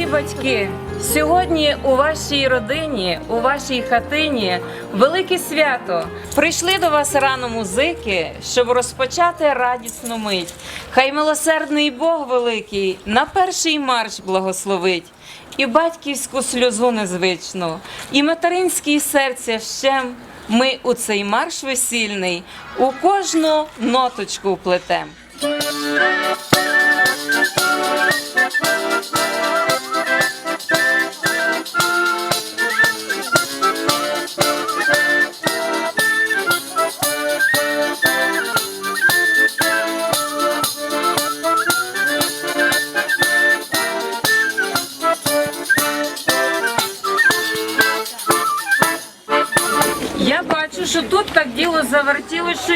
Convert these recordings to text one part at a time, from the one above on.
Дорогі батьки, сьогодні у вашій родині, у вашій хатині велике свято. Прийшли до вас рано музики, щоб розпочати радісну мить. Хай милосердний Бог великий на перший марш благословить. І батьківську сльозу незвичну, і материнське серця щем. Ми у цей марш весільний у кожну ноточку вплетем. Я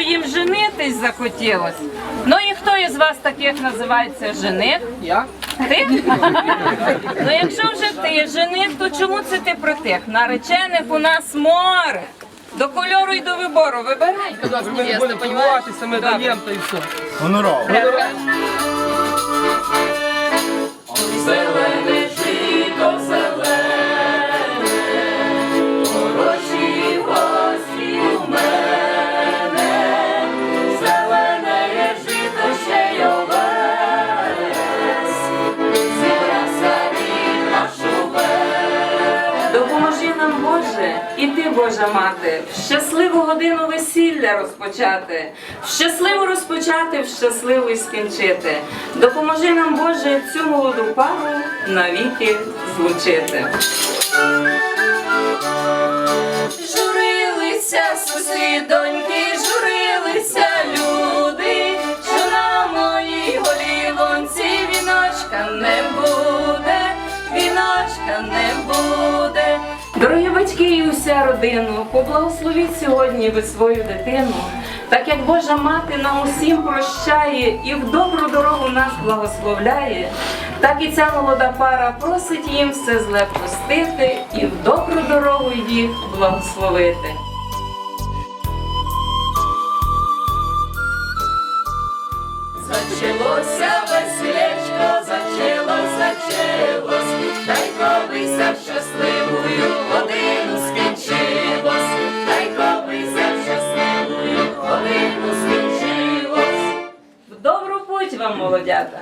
їм женитись захотілось. Ну і хто із вас таких називається жених? Я? Ти? Ну якщо вже ти жених, то чому це ти притих? Наречених у нас море. До кольору і до вибору. Вибирай. Ми не будемо торгуватися, ми даємо та і все. Гонорово. Божа мати, в щасливу годину весілля розпочати, в щасливу розпочати, в щасливу й скінчити. Допоможи нам, Боже, цю молоду пару навіки злучити. Журилися сусідоньки, родину, поблагословіть сьогодні ви свою дитину, так як Божа мати нам усім прощає і в добру дорогу нас благословляє, так і ця молода пара просить їм все зле простити і в добру дорогу їх благословити. Зачалося веселечко, зачалось, зачалось, дай ковися в щасливую годину вам, молодята!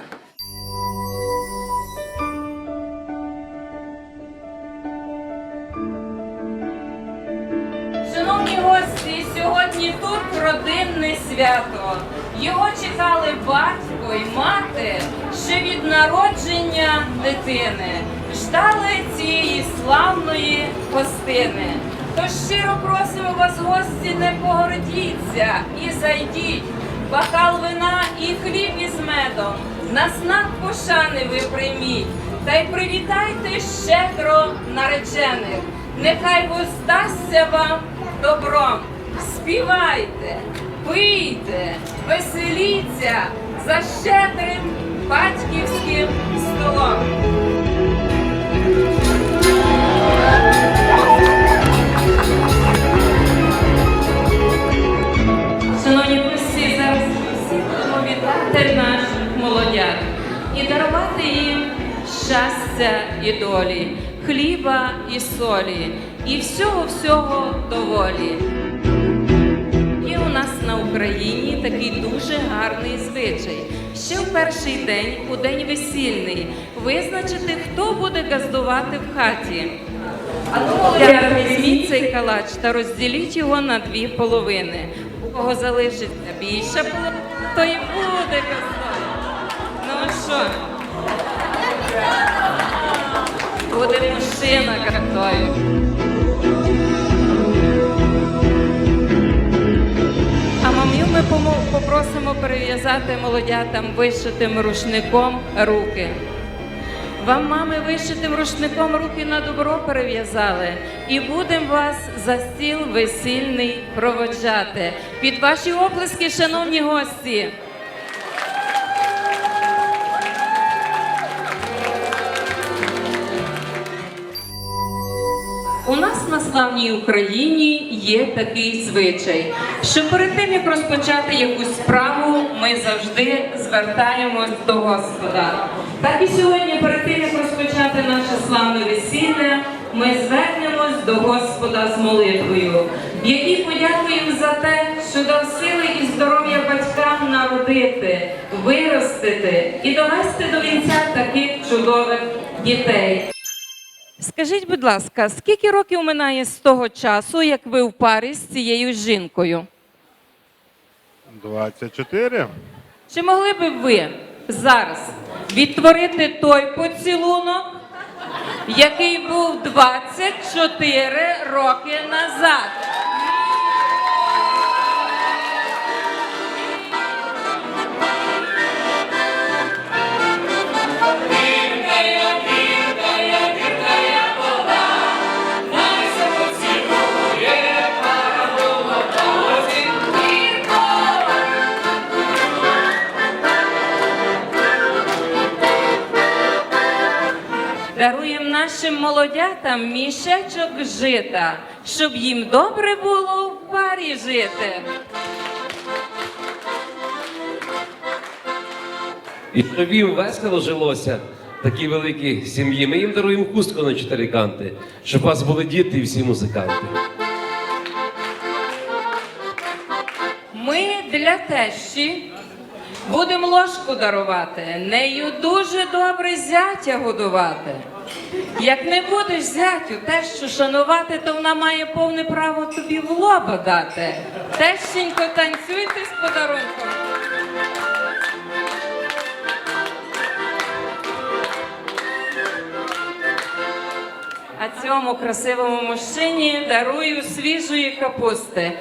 Шановні гості, сьогодні тут родинне свято. Його чекали батько і мати ще від народження дитини. Ждали цієї славної гостини. Тож щиро просимо вас, гості, не погордіться і зайдіть. Бокал вина і хліб із медом. На знак пошани ви прийміть. Та й привітайте щедро наречених. Нехай воздасться вам добром. Співайте, пийте, веселіться за щедрим батьківським столом. І дарувати їм щастя і долі, хліба і солі, і всього-всього доволі. Є у нас на Україні такий дуже гарний звичай. Ще в перший день, у день весільний, визначити, хто буде газдувати в хаті. А візьміть цей калач та розділіть його на дві половини. У кого залишиться більша половина, то і буде газдувати. Що? Буде мужчина газдою. А мам'ю ми попросимо перев'язати молодятам вишитим рушником руки. Вам, мами, вишитим рушником руки на добро перев'язали, і будемо вас за стіл весільний проводжати. Під ваші оплески, шановні гості. Нас на славній Україні є такий звичай, що перед тим як розпочати якусь справу, ми завжди звертаємось до Господа. Так і сьогодні, перед тим як розпочати наше славне весілля, ми звернемось до Господа з молитвою, в якій подякуємо за те, що дав сили і здоров'я батькам народити, виростити і довести до вінця таких чудових дітей. Скажіть, будь ласка, скільки років минає з того часу, як ви в парі з цією жінкою? 24. Чи могли б ви зараз відтворити той поцілунок, який був 24 роки назад? Молодятам мішечок жита, щоб їм добре було в парі жити. І щоб їм весело жилося, такі великі сім'ї. Ми їм даруємо хустку на чотири канти, щоб у вас були діти і всі музиканти. Ми для тещі будемо ложку дарувати, нею дуже добре зятя годувати. Як не будеш зятю тещу шанувати, то вона має повне право тобі в лоба дати. Тещенько, танцюйте з подарунком. А цьому красивому мужчині дарую свіжої капусти,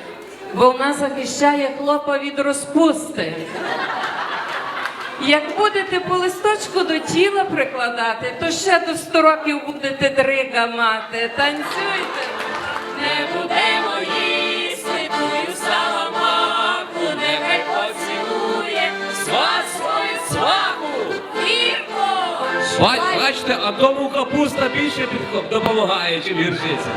бо вона захищає хлопа від розпусти. Як будете по листочку до тіла прикладати, то ще до 100 років будете дрига мати. Танцюйте. Не будемо їсти тую саламаку, нехай поцілує сват свою сваху. Гірко! Бач- Бачите, а тому капуста більше допомагає, чим гірчиця.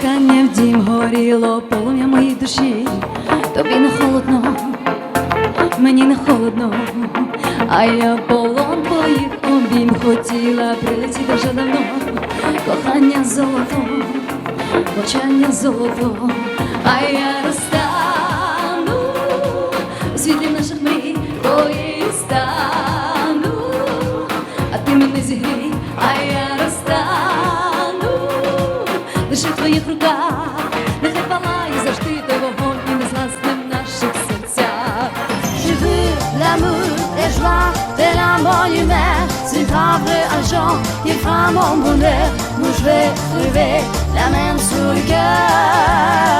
Кохання в дім, горіло полум'я моїй душі, тобі не холодно, мені не холодно, а я полон твоїх обійм хотіла прилетіти вже давно, кохання золото, мовчання золото, а я розтану un vrai argent qui fera mon bonheur. Moi je vais trouver la main sur le cœur.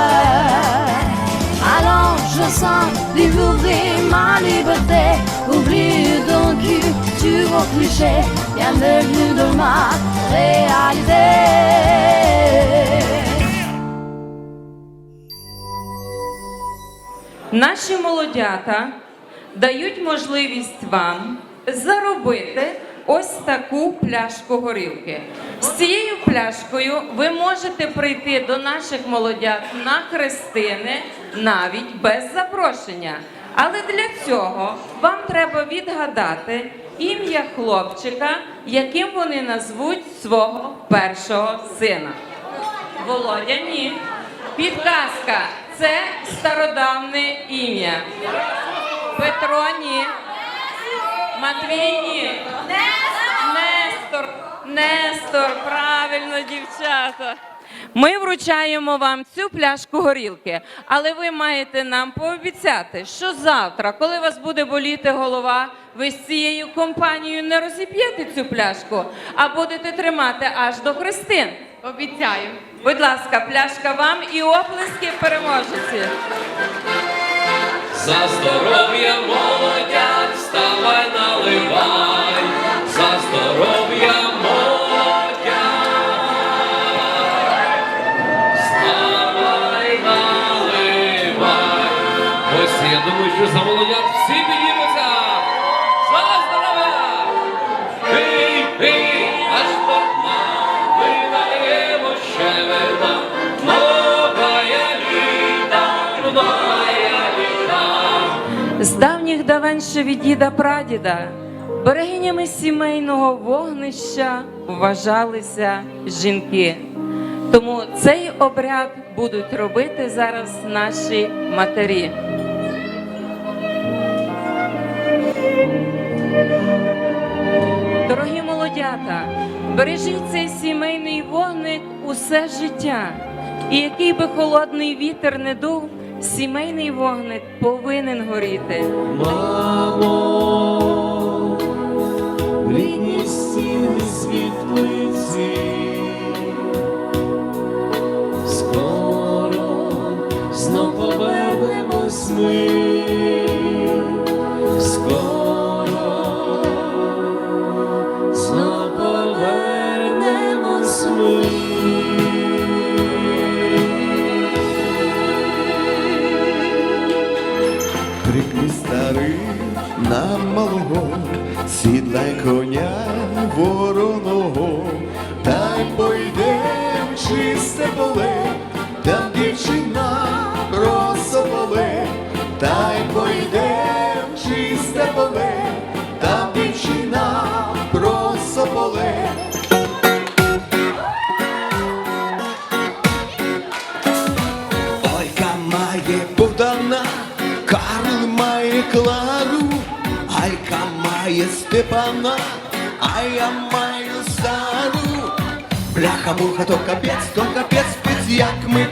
Alors je sens découvrir ma liberté. Oublie donc que tu vas cliché. Bienvenue dans ma réalité. Наші молодята дають можливість вам заробити ось таку пляшку горілки. З цією пляшкою ви можете прийти до наших молодят на хрестини навіть без запрошення. Але для цього вам треба відгадати ім'я хлопчика, яким вони назвуть свого першого сина. Володя, ні. Підказка. Це стародавне ім'я. Петро, ні. Матвій, ні. Нестор. Правильно, дівчата. Ми вручаємо вам цю пляшку горілки, але ви маєте нам пообіцяти, що завтра, коли вас буде боліти голова, ви з цією компанією не розіп'єте цю пляшку, а будете тримати аж до Христин. Обіцяю. Будь ласка, пляшка вам і оплески переможеці. За здоров'я молодят, вставай, наливай, З давніх давен ще від діда прадіда берегинями сімейного вогнища вважалися жінки. Тому цей обряд будуть робити зараз наші матері. Дорогі молодята, бережіть цей сімейний вогник усе життя. І який би холодний вітер не дув, сімейний вогник повинен горіти. Мамо, Степана, а я маю Сару. Бляха муха, то капець, то капець, пить, як ми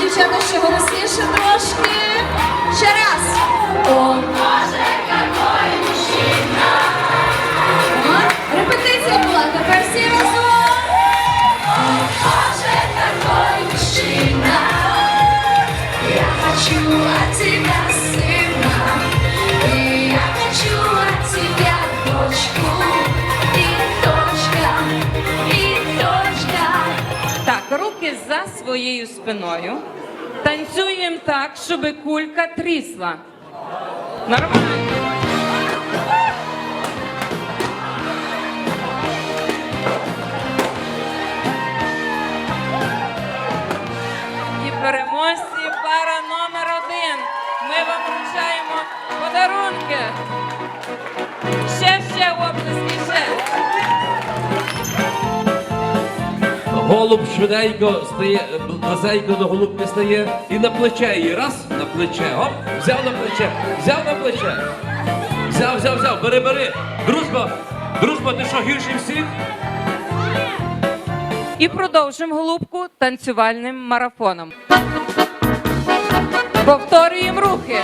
дівчата ще голосніше трошки. Ще раз. О, Боже, какой мужчина. Репетиція була, тепер всі разом. За своєю спиною. Танцюємо так, щоб кулька трісла. Нормально. І переможці пара номер один. Ми вам вручаємо подарунки. Ще, ще оплески, Голуб швиденько стає, близенько до голубки стає і на плече її. Раз на плече. Оп, взяв на плече, взяв на плече. Взяв, взяв, взяв, бери, бери. Дружба, дружба, ти що гірший всіх? І продовжимо голубку танцювальним марафоном. Повторюємо рухи.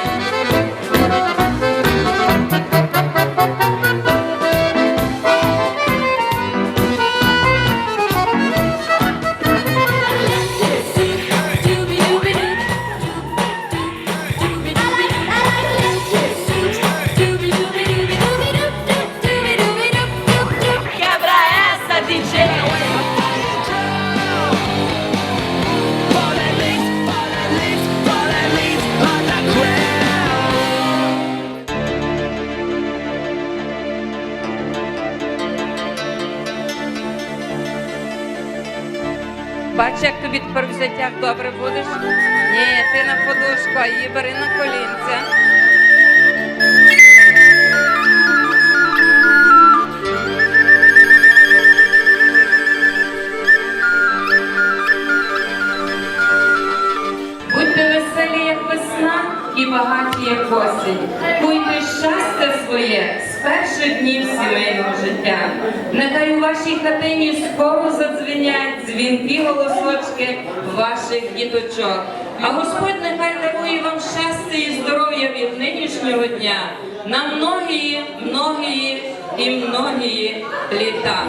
Бач, як тобі тепер в добре будеш? Ні, ти на подушку, а її бери на колінця. Багаті, як осінь. Буйте щастя своє з перших днів сімейного життя. Нехай у вашій хатині скоро задзвенять дзвінки голосочки ваших діточок. А Господь нехай дарує вам щастя і здоров'я від нинішнього дня на многії, многії і многії літа.